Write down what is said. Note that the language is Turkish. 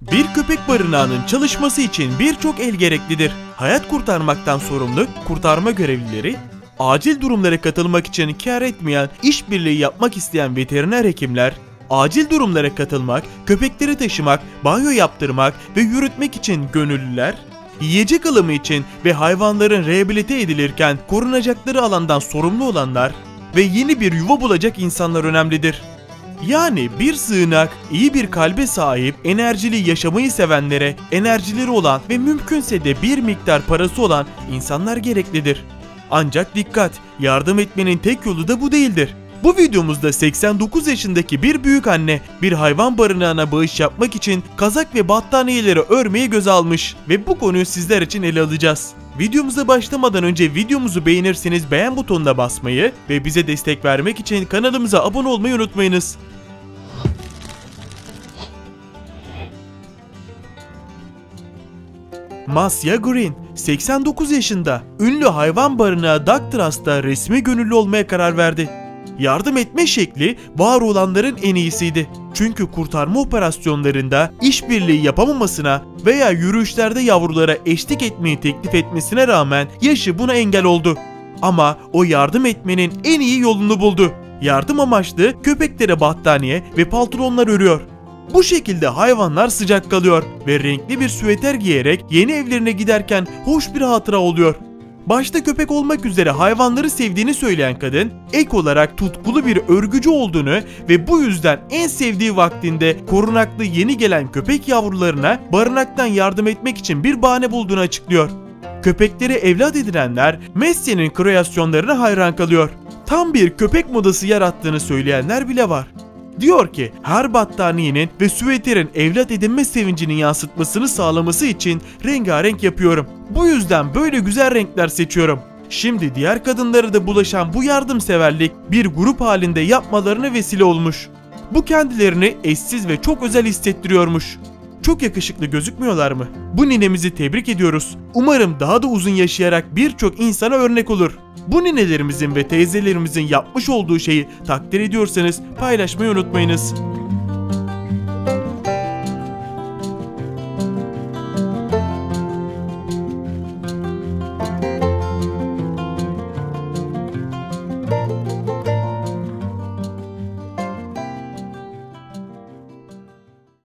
Bir köpek barınağının çalışması için birçok el gereklidir. Hayat kurtarmaktan sorumlu kurtarma görevlileri, acil durumlara katılmak için kar etmeyen, işbirliği yapmak isteyen veteriner hekimler, acil durumlara katılmak, köpekleri taşımak, banyo yaptırmak ve yürütmek için gönüllüler, yiyecek alımı için ve hayvanların rehabilite edilirken korunacakları alandan sorumlu olanlar ve yeni bir yuva bulacak insanlar önemlidir. Yani bir sığınak, iyi bir kalbe sahip, enerjili yaşamayı sevenlere, enerjileri olan ve mümkünse de bir miktar parası olan insanlar gereklidir. Ancak dikkat, yardım etmenin tek yolu da bu değildir. Bu videomuzda 89 yaşındaki bir büyük anne bir hayvan barınağına bağış yapmak için kazak ve battaniyeleri örmeyi göze almış ve bu konuyu sizler için ele alacağız. Videomuza başlamadan önce videomuzu beğenirseniz beğen butonuna basmayı ve bize destek vermek için kanalımıza abone olmayı unutmayınız. Masya Green, 89 yaşında. Ünlü hayvan barınağı Duck Trust'ta resmi gönüllü olmaya karar verdi. Yardım etme şekli var olanların en iyisiydi. Çünkü kurtarma operasyonlarında işbirliği yapamamasına veya yürüyüşlerde yavrulara eşlik etmeyi teklif etmesine rağmen yaşı buna engel oldu. Ama o yardım etmenin en iyi yolunu buldu. Yardım amaçlı köpeklere battaniye ve paltronlar örüyor. Bu şekilde hayvanlar sıcak kalıyor ve renkli bir süveter giyerek yeni evlerine giderken hoş bir hatıra oluyor. Başta köpek olmak üzere hayvanları sevdiğini söyleyen kadın, ek olarak tutkulu bir örgücü olduğunu ve bu yüzden en sevdiği vaktinde korunaklı yeni gelen köpek yavrularına barınaktan yardım etmek için bir bahane bulduğunu açıklıyor. Köpekleri evlat edinenler Messi'nin kreasyonlarına hayran kalıyor. Tam bir köpek modası yarattığını söyleyenler bile var. Diyor ki her battaniyenin ve süveterin evlat edinme sevincini yansıtmasını sağlaması için rengarenk yapıyorum. Bu yüzden böyle güzel renkler seçiyorum. Şimdi diğer kadınlara da bulaşan bu yardımseverlik bir grup halinde yapmalarına vesile olmuş. Bu kendilerini eşsiz ve çok özel hissettiriyormuş. Çok yakışıklı gözükmüyorlar mı? Bu ninemizi tebrik ediyoruz. Umarım daha da uzun yaşayarak birçok insana örnek olur. Bu ninelerimizin ve teyzelerimizin yapmış olduğu şeyi takdir ediyorsanız paylaşmayı unutmayınız.